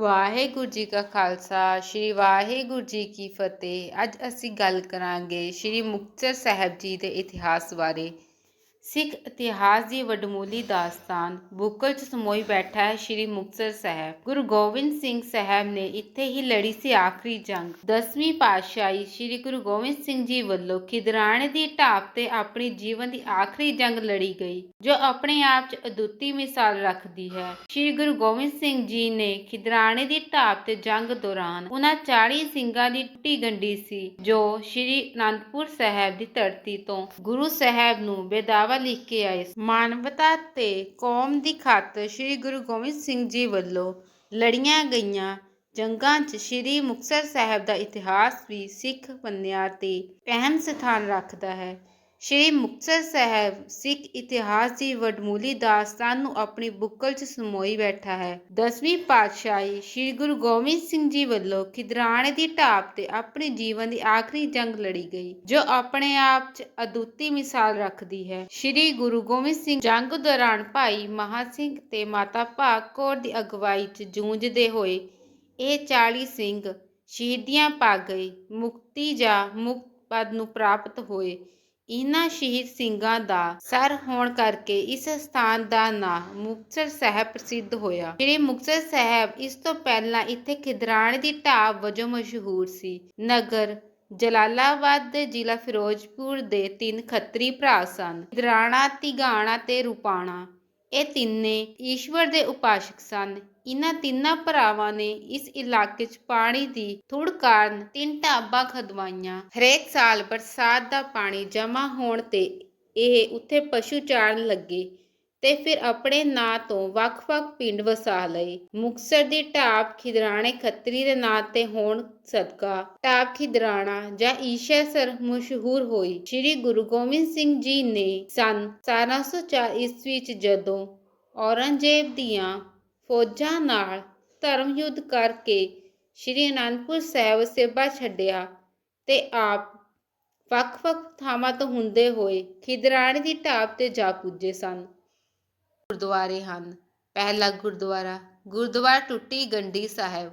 ਵਾਹਿਗੁਰੂ ਜੀ ਕਾ ਖਾਲਸਾ, ਸ੍ਰੀ ਵਾਹਿਗੁਰੂ ਜੀ ਕੀ ਫਤਿਹ। ਅੱਜ ਅਸੀਂ ਗੱਲ ਕਰਾਂਗੇ ਸ੍ਰੀ ਮੁਕਤਸਰ ਸਾਹਿਬ ਜੀ ਦੇ ਇਤਿਹਾਸ ਬਾਰੇ। ਸਿੱਖ ਇਤਿਹਾਸ ਦੀ ਵਡਮੁੱਲੀ ਦਾਸਤਾਨ ਬੁੱਕਲ 'ਚ ਸਮੋਈ ਬੈਠਾ ਹੈ ਸ੍ਰੀ ਮੁਕਤਸਰ ਸਾਹਿਬ। ਗੁਰੂ ਗੋਬਿੰਦ ਸਿੰਘ ਸਾਹਿਬ ਨੇ ਇੱਥੇ ਹੀ ਲੜੀ ਸੀ ਆਖਰੀ ਜੰਗ। ਦਸਵੀਂ ਪਾਤਸ਼ਾਹੀ ਸ੍ਰੀ ਗੁਰੂ ਗੋਬਿੰਦ ਸਿੰਘ ਜੀ ਵੱਲੋਂ ਖਿਦਰਾਣੇ ਦੀ ਢਾਬ ਤੇ ਆਪਣੀ ਜੀਵਨ ਦੀ ਆਖਰੀ ਜੰਗ ਲੜੀ ਗਈ, ਜੋ ਆਪਣੇ ਆਪ 'ਚ ਅਦੁੱਤੀ ਮਿਸਾਲ ਰੱਖਦੀ ਹੈ। ਸ੍ਰੀ ਗੁਰੂ ਗੋਬਿੰਦ ਸਿੰਘ ਜੀ ਨੇ ਖਿਦਰਾਣੇ ਦੀ ਢਾਬ ਤੇ ਜੰਗ ਦੌਰਾਨ ਉਹਨਾਂ 40 ਸਿੰਘਾਂ ਦੀ ਟੁੱਟੀ ਗੰਢੀ ਸੀ, ਜੋ ਸ੍ਰੀ ਅਨੰਦਪੁਰ ਸਾਹਿਬ ਦੀ ਧਰਤੀ ਤੋਂ ਗੁਰੂ ਸਾਹਿਬ ਨੂੰ ਬੇਦਾਵਾ ਲਿਖ ਕੇ ਆਏ ਮਾਨਵਤਾ ਤੇ ਕੌਮ ਦੀ ਖਾਤਰ ਸ੍ਰੀ ਗੁਰੂ ਗੋਬਿੰਦ ਸਿੰਘ ਜੀ ਵੱਲੋਂ ਲੜੀਆਂ ਗਈਆਂ ਜੰਗਾਂ 'ਚ ਸ੍ਰੀ ਮੁਕਤਸਰ ਸਾਹਿਬ ਦਾ ਇਤਿਹਾਸ ਵੀ ਸਿੱਖ ਪੰਨਿਆਂ ਤੇ ਅਹਿਮ ਸਥਾਨ ਰੱਖਦਾ ਹੈ। ਸ੍ਰੀ ਮੁਕਤਸਰ ਸਾਹਿਬ ਸਿੱਖ ਇਤਿਹਾਸ ਦੀ ਵਡਮੂਲੀ ਦਾਸਤਾਨ ਨੂੰ ਆਪਣੀ ਬੁੱਕਲ 'ਚ ਸਮੋਈ ਬੈਠਾ ਹੈ। ਦਸਵੀਂ ਪਾਤਸ਼ਾਹੀ ਸ੍ਰੀ ਗੁਰੂ ਗੋਬਿੰਦ ਸਿੰਘ ਜੀ ਵੱਲੋਂ ਖਿਦਰਾਣੇ ਦੀ ਢਾਬ ਤੇ ਆਪਣੇ ਜੀਵਨ ਦੀ ਆਖਰੀ ਜੰਗ ਲੜੀ ਗਈ, ਜੋ ਆਪਣੇ ਆਪ 'ਚ ਅਦੁੱਤੀ ਮਿਸਾਲ ਰੱਖਦੀ ਹੈ। ਸ੍ਰੀ ਗੁਰੂ ਗੋਬਿੰਦ ਸਿੰਘ ਜੰਗ ਦੌਰਾਨ ਭਾਈ ਮਹਾ ਸਿੰਘ ਤੇ ਮਾਤਾ ਭਾਗ ਕੌਰ ਦੀ ਅਗਵਾਈ 'ਚ ਜੂਝਦੇ ਹੋਏ ਇਹ 40 ਸਿੰਘ ਸ਼ਹੀਦੀਆਂ ਪਾ ਗਏ, ਮੁਕਤੀ ਜਾਂ ਮੁਕਤ ਪਦ ਨੂੰ ਪ੍ਰਾਪਤ ਹੋਏ। ਇਹਨਾਂ ਸ਼ਹੀਦ ਸਿੰਘਾਂ ਦਾ ਸਰ ਹੋਣ ਕਰਕੇ ਇਸ ਸਥਾਨ ਦਾ ਨਾਂ ਮੁਕਤਸਰ ਸਾਹਿਬ ਪ੍ਰਸਿੱਧ ਹੋਇਆ। ਸ੍ਰੀ ਮੁਕਤਸਰ ਸਾਹਿਬ ਇਸ ਤੋਂ ਪਹਿਲਾਂ ਇੱਥੇ ਖਿਦਰਾਣੇ ਦੀ ਢਾਬ ਵਜੋਂ ਮਸ਼ਹੂਰ ਸੀ। ਨਗਰ ਜਲਾਲਾਬਾਦ ਦੇ ਜ਼ਿਲ੍ਹਾ ਫਿਰੋਜ਼ਪੁਰ ਦੇ ਤਿੰਨ ਖੱਤਰੀ ਭਰਾ ਸਨ। ਖਿਦਰਾਣਾ, ਤਿਗਾਣਾ ਤੇ ਰੂਪਾਣਾ ਇਹ ਤਿੰਨੇ ਈਸ਼ਵਰ ਦੇ ਉਪਾਸ਼ਕ ਸਨ। ਇਹਨਾਂ ਤਿੰਨਾਂ ਭਰਾਵਾਂ ਨੇ ਇਸ ਇਲਾਕੇ 'ਚ ਪਾਣੀ ਦੀ ਥੁੜ ਕਾਰਨ ਤਿੰਨ ਢਾਬਾਂ ਖਦਵਾਈਆਂ। ਹਰੇਕ ਸਾਲ ਬਰਸਾਤ ਦਾ ਪਾਣੀ ਜਮ੍ਹਾਂ ਹੋਣ ਤੇ ਇਹ ਉੱਥੇ ਪਸ਼ੂ ਚਾਰਨ ਲੱਗੇ ਤੇ ਫਿਰ ਆਪਣੇ ਨਾਂ ਤੋਂ ਵੱਖ-ਵੱਖ ਪਿੰਡ ਵਸਾ ਲਏ। ਮੁਕਤਸਰ ਦੀ ਢਾਬ ਖਿਦਰਾਣੇ ਖੱਤਰੀ ਦੇ ਨਾਂ ਤੇ ਹੋਣ ਸਦਕਾ ਢਾਬ ਖਿਦਰਾਣਾ ਜਾਂ ਈਸ਼ਾਸਰ ਮਸ਼ਹੂਰ ਹੋਈ। ਸ੍ਰੀ ਗੁਰੂ ਗੋਬਿੰਦ ਸਿੰਘ ਜੀ ਨੇ ਸਨ 1704 ਈਸਵੀ ਚ ਜਦੋਂ ਔਰੰਗਜ਼ੇਬ ਦੀਆਂ ਫੌਜਾਂ ਨਾਲ ਧਰਮ ਯੁੱਧ ਕਰਕੇ ਸ੍ਰੀ ਅਨੰਦਪੁਰ ਸਾਹਿਬ ਸੇਵਾ ਛੱਡਿਆ ਤੇ ਆਪ ਵੱਖ-ਵੱਖ ਥਾਵਾਂ ਤੋਂ ਹੁੰਦੇ ਹੋਏ ਖਿਦਰਾਣੇ ਦੀ ਢਾਬ ਤੇ ਜਾ ਪੁੱਜੇ ਸਨ। ਗੁਰਦੁਆਰੇ ਹਨ। ਪਹਿਲਾ ਗੁਰਦੁਆਰਾ ਗੁਰਦੁਆਰਾ ਟੁੱਟੀ ਗੰਢੀ ਸਾਹਿਬ।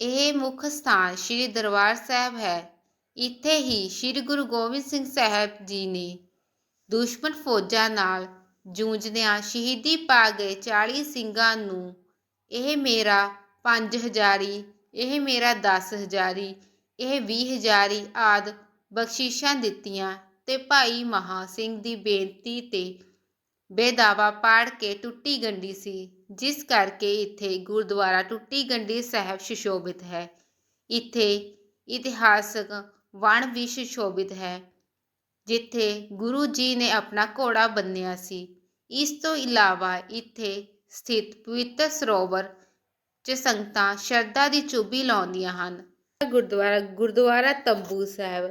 ਇਹ ਮੁੱਖ ਸਥਾਨ ਸ੍ਰੀ ਦਰਬਾਰ ਸਾਹਿਬ ਹੈ। ਇੱਥੇ ਹੀ ਸ੍ਰੀ ਗੁਰੂ ਗੋਬਿੰਦ ਸਿੰਘ ਸਾਹਿਬ ਜੀ ਨੇ ਦੁਸ਼ਮਣ ਫੌਜਾਂ ਨਾਲ ਜੂਝਦਿਆਂ ਸ਼ਹੀਦੀ ਪਾ ਗਏ 40 ਸਿੰਘਾਂ ਨੂੰ। ਇਹ ਮੇਰਾ 5000ੀ ਇਹ ਮੇਰਾ 10000ੀ ਇਹ 20000ੀ ਆਦ ਬਖਸ਼ਿਸ਼ਾਂ ਦਿੱਤੀਆਂ ਤੇ ਭਾਈ ਮਹਾ ਸਿੰਘ ਦੀ ਬੇਨਤੀ ਤੇ ਬੇਦਾਵਾ ਪਾੜ ਕੇ ਟੁੱਟੀ ਗੰਢੀ ਸੀ, ਜਿਸ ਕਰਕੇ ਇੱਥੇ ਗੁਰਦੁਆਰਾ ਟੁੱਟੀ ਗੰਢੀ ਸਾਹਿਬ ਸੁਸ਼ੋਭਿਤ ਹੈ। ਇੱਥੇ ਇਤਿਹਾਸਕ ਵਣ ਵੀ ਸੁਸ਼ੋਭਿਤ ਹੈ, ਜਿੱਥੇ ਗੁਰੂ ਜੀ ਨੇ ਆਪਣਾ ਘੋੜਾ ਬੰਨਿਆ ਸੀ। ਇਸ ਤੋਂ ਇਲਾਵਾ ਇੱਥੇ ਸਥਿਤ ਪਵਿੱਤਰ ਸਰੋਵਰ 'ਚ ਸੰਗਤਾਂ ਸ਼ਰਧਾ ਦੀ ਚੁੱਭੀ ਲਾਉਂਦੀਆਂ ਹਨ। ਗੁਰਦੁਆਰਾ ਗੁਰਦੁਆਰਾ ਤੰਬੂ ਸਾਹਿਬ।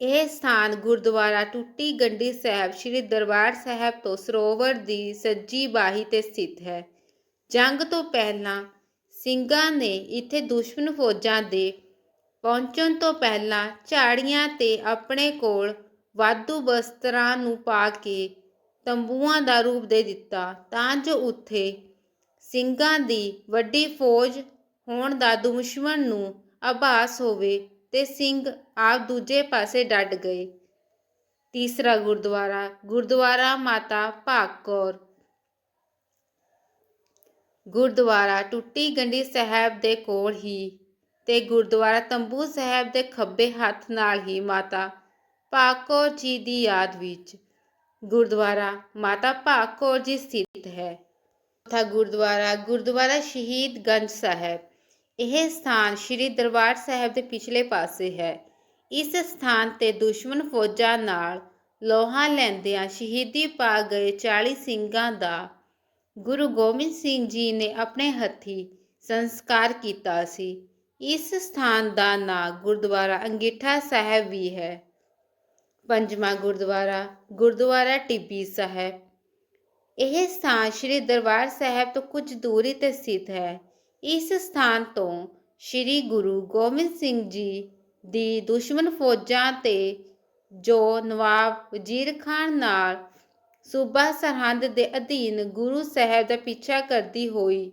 ਇਹ ਸਥਾਨ ਗੁਰਦੁਆਰਾ ਟੁੱਟੀ ਗੰਢੀ ਸਾਹਿਬ, ਸ੍ਰੀ ਦਰਬਾਰ ਸਾਹਿਬ ਤੋਂ ਸਰੋਵਰ ਦੀ ਸੱਜੀ ਬਾਹੀ ਤੇ ਸਥਿਤ ਹੈ। ਜੰਗ ਤੋਂ ਪਹਿਲਾਂ ਸਿੰਘਾਂ ਨੇ ਇੱਥੇ ਦੁਸ਼ਮਣ ਫੌਜਾਂ ਦੇ ਪਹੁੰਚਣ ਤੋਂ ਪਹਿਲਾਂ ਝਾੜੀਆਂ ਤੇ ਆਪਣੇ ਕੋਲ ਵਾਧੂ ਬਸਤਰਾਂ ਨੂੰ ਪਾ ਕੇ ਤੰਬੂਆਂ ਦਾ ਰੂਪ ਦੇ ਦਿੱਤਾ, ਤਾਂ ਜੋ ਉੱਥੇ ਸਿੰਘਾਂ ਦੀ ਵੱਡੀ ਫੌਜ ਹੋਣ ਦਾ ਦੁਸ਼ਮਣ ਨੂੰ ਆਭਾਸ ਹੋਵੇ ਤੇ ਸਿੰਘ ਆਪ ਦੂਜੇ ਪਾਸੇ ਡੱਡ ਗਏ। ਤੀਸਰਾ ਗੁਰਦੁਆਰਾ ਗੁਰਦੁਆਰਾ ਮਾਤਾ ਭਾਗ ਕੌਰ। ਗੁਰਦੁਆਰਾ ਟੁੱਟੀ ਗੰਢੀ ਸਾਹਿਬ ਦੇ ਕੋਲ ਹੀ ਤੇ ਗੁਰਦੁਆਰਾ ਤੰਬੂ ਸਾਹਿਬ ਦੇ ਖੱਬੇ ਹੱਥ ਨਾਲ ਹੀ ਮਾਤਾ ਭਾਗ ਕੌਰ ਜੀ ਦੀ ਯਾਦ ਵਿੱਚ ਗੁਰਦੁਆਰਾ ਮਾਤਾ ਭਾਗ ਕੌਰ ਜੀ ਸਥਿਤ ਹੈ। ਚੌਥਾ ਗੁਰਦੁਆਰਾ ਗੁਰਦੁਆਰਾ ਸ਼ਹੀਦ ਗੰਜ ਸਾਹਿਬ। ਇਹ ਸਥਾਨ ਸ੍ਰੀ ਦਰਬਾਰ ਸਾਹਿਬ ਦੇ ਪਿਛਲੇ ਪਾਸੇ ਹੈ। ਇਸ ਸਥਾਨ ਤੇ ਦੁਸ਼ਮਣ ਫੌਜਾਂ ਨਾਲ ਲੋਹਾ ਲੈਂਦਿਆਂ ਸ਼ਹੀਦੀ ਪਾ ਗਏ 40 ਸਿੰਘਾਂ ਦਾ ਗੁਰੂ ਗੋਬਿੰਦ ਸਿੰਘ ਜੀ ਨੇ ਆਪਣੇ ਹੱਥੀ ਸੰਸਕਾਰ ਕੀਤਾ ਸੀ। ਇਸ ਸਥਾਨ ਦਾ ਨਾਂ ਗੁਰਦੁਆਰਾ ਅੰਗੀਠਾ ਸਾਹਿਬ ਵੀ ਹੈ। ਪੰਜਵਾਂ ਗੁਰਦੁਆਰਾ ਗੁਰਦੁਆਰਾ ਟਿੱਬੀ ਸਾਹਿਬ। ਇਹ ਸਥਾਨ ਸ੍ਰੀ ਦਰਬਾਰ ਸਾਹਿਬ ਤੋਂ ਕੁਝ ਦੂਰੀ ਤੇ ਸਥਿਤ ਹੈ। ਇਸ ਸਥਾਨ ਤੋਂ ਸ੍ਰੀ ਗੁਰੂ ਗੋਬਿੰਦ ਸਿੰਘ ਜੀ ਦੀ ਦੁਸ਼ਮਣ ਫੌਜਾਂ ਤੇ ਜੋ ਨਵਾਬ ਵਜ਼ੀਰ ਖਾਨ ਨਾਲ ਸੂਬਾ ਸਰਹੰਦ ਦੇ ਅਧੀਨ ਗੁਰੂ ਸਾਹਿਬ ਦਾ ਪਿੱਛਾ ਕਰਦੀ ਹੋਈ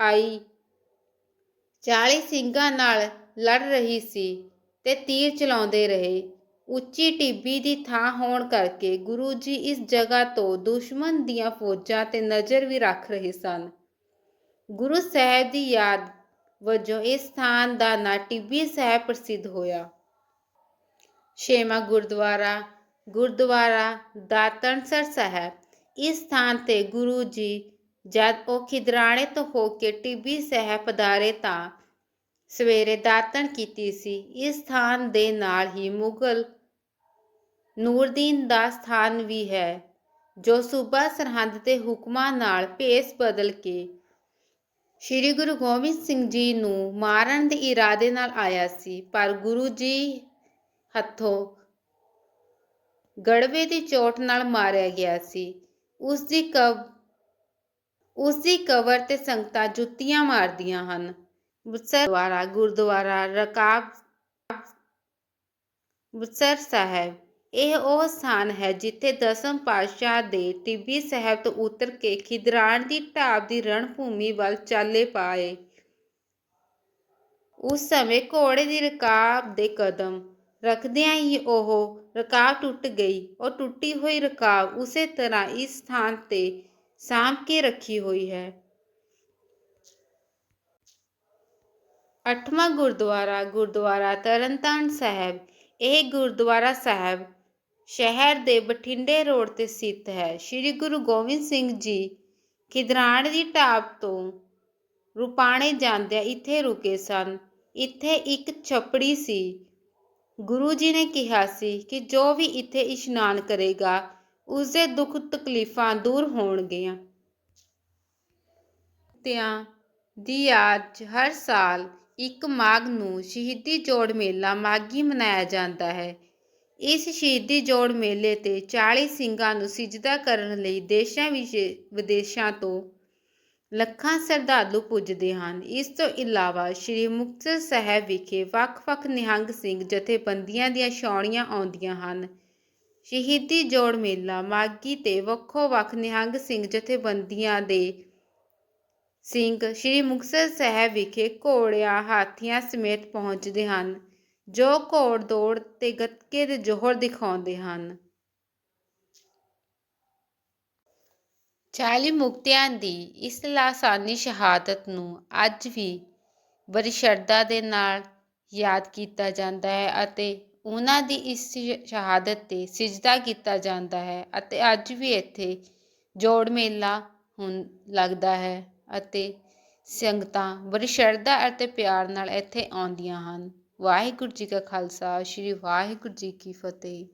ਆਈ, ਚਾਲੀ ਸਿੰਘਾਂ ਨਾਲ ਲੜ ਰਹੀ ਸੀ ਤੇ ਤੀਰ ਚਲਾਉਂਦੇ ਰਹੇ। ਉੱਚੀ ਟਿੱਬੀ ਦੀ ਥਾਂ ਹੋਣ ਕਰਕੇ ਗੁਰੂ ਜੀ ਇਸ ਜਗ੍ਹਾ ਤੋਂ ਦੁਸ਼ਮਣ ਦੀਆਂ ਫੌਜਾਂ ਤੇ ਨਜ਼ਰ ਵੀ ਰੱਖ ਰਹੇ ਸਨ। ਗੁਰੂ ਸਾਹਿਬ ਦੀ ਯਾਦ ਵਜੋਂ ਇਸ ਸਥਾਨ ਦਾ ਨਾਂ ਟਿੱਬੀ ਸਾਹਿਬ ਪ੍ਰਸਿੱਧ ਹੋਇਆ। ਛੇਵਾਂ ਗੁਰਦੁਆਰਾ ਗੁਰਦੁਆਰਾ ਦਾਤਣਸਰ ਸਾਹਿਬ। ਇਸ ਸਥਾਨ ਤੇ ਗੁਰੂ ਜੀ ਜਦ ਉਹ ਖਿਦਰਾਣੇ ਤੋਂ ਹੋ ਕੇ ਟਿੱਬੀ ਸਾਹਿਬ ਪਧਾਰੇ ਤਾਂ ਸਵੇਰੇ ਦਾਤਣ ਕੀਤੀ ਸੀ। ਇਸ ਸਥਾਨ ਦੇ ਨਾਲ ਹੀ ਮੁਗਲ ਨੂਰਦੀਨ ਦਾ ਸਥਾਨ ਵੀ ਹੈ, ਜੋ ਸੂਬਾ ਸਰਹੰਦ ਤੇ ਹੁਕਮਾਂ ਨਾਲ ਭੇਸ ਬਦਲ ਕੇ ਸ੍ਰੀ ਗੁਰੂ ਗੋਬਿੰਦ ਸਿੰਘ ਜੀ ਨੂੰ ਮਾਰਨ ਦੇ ਇਰਾਦੇ ਨਾਲ ਆਇਆ ਸੀ। ਪਰ ਗੁਰੂ ਜੀ ਹੱਥੋਂ ਗੜਵੇ ਦੀ ਚੋਟ ਨਾਲ ਮਾਰਿਆ ਗਿਆ ਸੀ। ਉਸ ਦੀ ਕਬ ਉਸ ਦੀ ਕਬਰ ਤੇ ਸੰਗਤਾਂ ਜੁੱਤੀਆਂ ਮਾਰਦੀਆਂ ਹਨ। ਮੁਕਤਸਰ ਦੁਆਰਾ, ਗੁਰਦੁਆਰਾ, ਰਕਾਬ, ਮੁਕਤਸਰ ਸਾਹਿਬ। ਇਹ ਉਹ ਸਥਾਨ ਹੈ ਜਿੱਥੇ ਦਸਮ ਪਾਤਸ਼ਾਹ ਦੇ ਟਿੱਬੀ ਸਾਹਿਬ ਤੋਂ ਉਤਰ ਕੇ ਖਿਦਰਾਣ ਦੀ ਢਾਬ ਦੀ ਰਣਭੂਮੀ ਵੱਲ ਚਾਲੇ ਪਾਏ। ਉਸ ਸਮੇਂ ਘੋੜੇ ਦੀ ਰਕਾਬ ਦੇ ਕਦਮ ਰੱਖਦਿਆਂ ਹੀ ਉਹ ਰਕਾਬ ਟੁੱਟ ਗਈ। ਉਹ ਟੁੱਟੀ ਹੋਈ ਰਕਾਬ ਉਸੇ ਤਰ੍ਹਾਂ ਇਸ ਸਥਾਨ ਤੇ ਸਾਂਭ ਕੇ ਰੱਖੀ ਹੋਈ ਹੈ। ਅੱਠਵਾਂ ਗੁਰਦੁਆਰਾ ਗੁਰਦੁਆਰਾ ਤਰਨਤਾਰਨ ਸਾਹਿਬ। ਇਹ ਗੁਰਦੁਆਰਾ ਸਾਹਿਬ ਸ਼ਹਿਰ ਦੇ ਬਠਿੰਡੇ ਰੋਡ ਤੇ ਸਥਿਤ ਹੈ। ਸ੍ਰੀ ਗੁਰੂ ਗੋਬਿੰਦ ਸਿੰਘ ਜੀ ਖਿਦਰਾਣ ਦੀ ਢਾਬ ਤੋਂ ਰੁਪਾਣੇ ਜਾਂਦਿਆਂ ਇੱਥੇ ਰੁਕੇ ਸਨ। ਇੱਥੇ ਇੱਕ ਛਪੜੀ ਸੀ। ਗੁਰੂ ਜੀ ਨੇ ਕਿਹਾ ਸੀ ਕਿ ਜੋ ਵੀ ਇੱਥੇ ਇਸ਼ਨਾਨ ਕਰੇਗਾ ਉਸ ਦੇ ਦੁੱਖ ਤਕਲੀਫਾਂ ਦੂਰ ਹੋਣਗੀਆਂ। ਤਿਆਂ ਦੀ ਯਾਦ 'ਚ ਹਰ ਸਾਲ ਇੱਕ ਮਾਘ ਨੂੰ ਸ਼ਹੀਦੀ ਜੋੜ ਮੇਲਾ ਮਾਘੀ ਮਨਾਇਆ ਜਾਂਦਾ ਹੈ। ਇਸ ਸ਼ਹੀਦੀ ਜੋੜ ਮੇਲੇ ਤੇ 40 ਸਿੰਘਾਂ ਨੂੰ ਸਿਜਦਾ ਕਰਨ ਲਈ ਦੇਸ਼ਾਂ ਵਿਦੇਸ਼ਾਂ ਤੋਂ ਲੱਖਾਂ ਸ਼ਰਧਾਲੂ ਪੁੱਜਦੇ ਹਨ। ਇਸ ਤੋਂ ਇਲਾਵਾ ਸ੍ਰੀ ਮੁਕਤਸਰ ਸਾਹਿਬ ਵਿਖੇ ਵੱਖ-ਵੱਖ ਨਿਹੰਗ ਸਿੰਘ ਜਥੇਬੰਦੀਆਂ ਦੀਆਂ ਛਾਉਣੀਆਂ ਆਉਂਦੀਆਂ ਹਨ। ਸ਼ਹੀਦੀ ਜੋੜ ਮੇਲਾ ਮਾਘੀ ਤੇ ਵੱਖੋ-ਵੱਖ ਨਿਹੰਗ ਸਿੰਘ ਜਥੇਬੰਦੀਆਂ ਦੇ ਸਿੰਘ ਸ੍ਰੀ ਮੁਕਤਸਰ ਸਾਹਿਬ ਵਿਖੇ ਘੋੜਿਆਂ ਹਾਥੀਆਂ ਸਮੇਤ ਪਹੁੰਚਦੇ ਹਨ, ਜੋ ਘੋੜ ਦੌੜ ਤੇ ਗੱਤਕੇ ਦੇ ਜੋਹਰ ਦਿਖਾਉਂਦੇ ਹਨ। ਚਾਲੀ ਮੁਕਤਿਆਂ ਦੀ ਇਸ ਲਾਸਾਨੀ ਸ਼ਹਾਦਤ ਨੂੰ ਅੱਜ ਵੀ ਬੜੀ ਸ਼ਰਧਾ ਦੇ ਨਾਲ ਯਾਦ ਕੀਤਾ ਜਾਂਦਾ ਹੈ ਅਤੇ ਉਹਨਾਂ ਦੀ ਇਸ ਸ਼ਹਾਦਤ ਤੇ ਸਿਜਦਾ ਕੀਤਾ ਜਾਂਦਾ ਹੈ ਅਤੇ ਅੱਜ ਵੀ ਇੱਥੇ ਜੋੜ ਮੇਲਾ ਹੁਣ ਲੱਗਦਾ ਹੈ। ਅਤੇ ਸੰਗਤਾਂ ਬੜੀ ਸ਼ਰਧਾ ਅਤੇ ਪਿਆਰ ਨਾਲ ਇੱਥੇ ਆਉਂਦੀਆਂ ਹਨ। ਵਾਹਿਗੁਰੂ ਜੀ ਕਾ ਖਾਲਸਾ, ਸ੍ਰੀ ਵਾਹਿਗੁਰੂ ਜੀ ਕੀ ਫਤਿਹ।